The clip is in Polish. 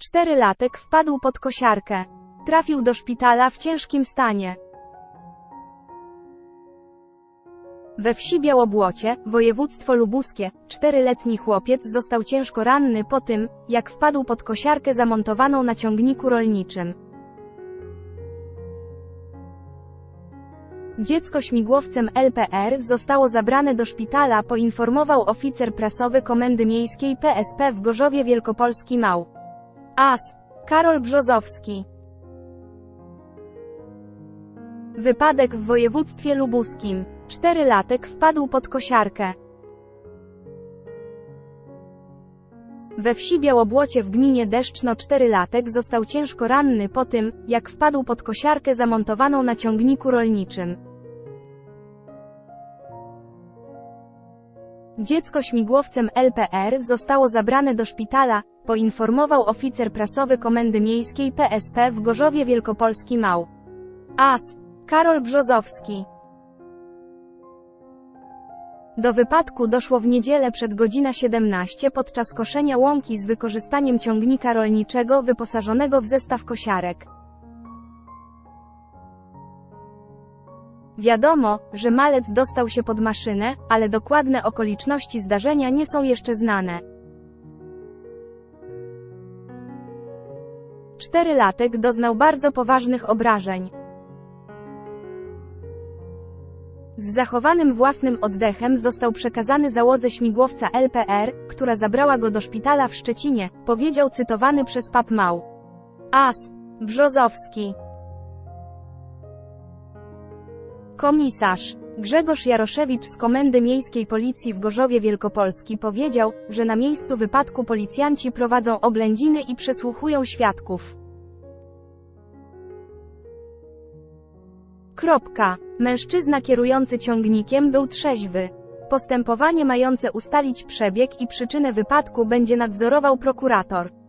Czterylatek wpadł pod kosiarkę. Trafił do szpitala w ciężkim stanie. We wsi Białobłocie, województwo lubuskie, czteryletni chłopiec został ciężko ranny po tym, jak wpadł pod kosiarkę zamontowaną na ciągniku rolniczym. Dziecko śmigłowcem LPR zostało zabrane do szpitala, poinformował oficer prasowy Komendy Miejskiej PSP w Gorzowie Wielkopolski Mał. AS. Karol Brzozowski. Wypadek w województwie lubuskim. Czterylatek wpadł pod kosiarkę. We wsi Białobłocie w gminie Deszczno czterylatek został ciężko ranny po tym, jak wpadł pod kosiarkę zamontowaną na ciągniku rolniczym. Dziecko śmigłowcem LPR zostało zabrane do szpitala, poinformował oficer prasowy Komendy Miejskiej PSP w Gorzowie Wielkopolski Mał. AS. Karol Brzozowski. Do wypadku doszło w niedzielę przed godzina 17 podczas koszenia łąki z wykorzystaniem ciągnika rolniczego wyposażonego w zestaw kosiarek. Wiadomo, że malec dostał się pod maszynę, ale dokładne okoliczności zdarzenia nie są jeszcze znane. Czterylatek doznał bardzo poważnych obrażeń. Z zachowanym własnym oddechem został przekazany załodze śmigłowca LPR, która zabrała go do szpitala w Szczecinie, powiedział cytowany przez PAP Mał. As. Brzozowski. Komisarz Grzegorz Jaroszewicz z Komendy Miejskiej Policji w Gorzowie Wielkopolski powiedział, że na miejscu wypadku policjanci prowadzą oględziny i przesłuchują świadków. Kropka. Mężczyzna kierujący ciągnikiem był trzeźwy. Postępowanie mające ustalić przebieg i przyczynę wypadku będzie nadzorował prokurator.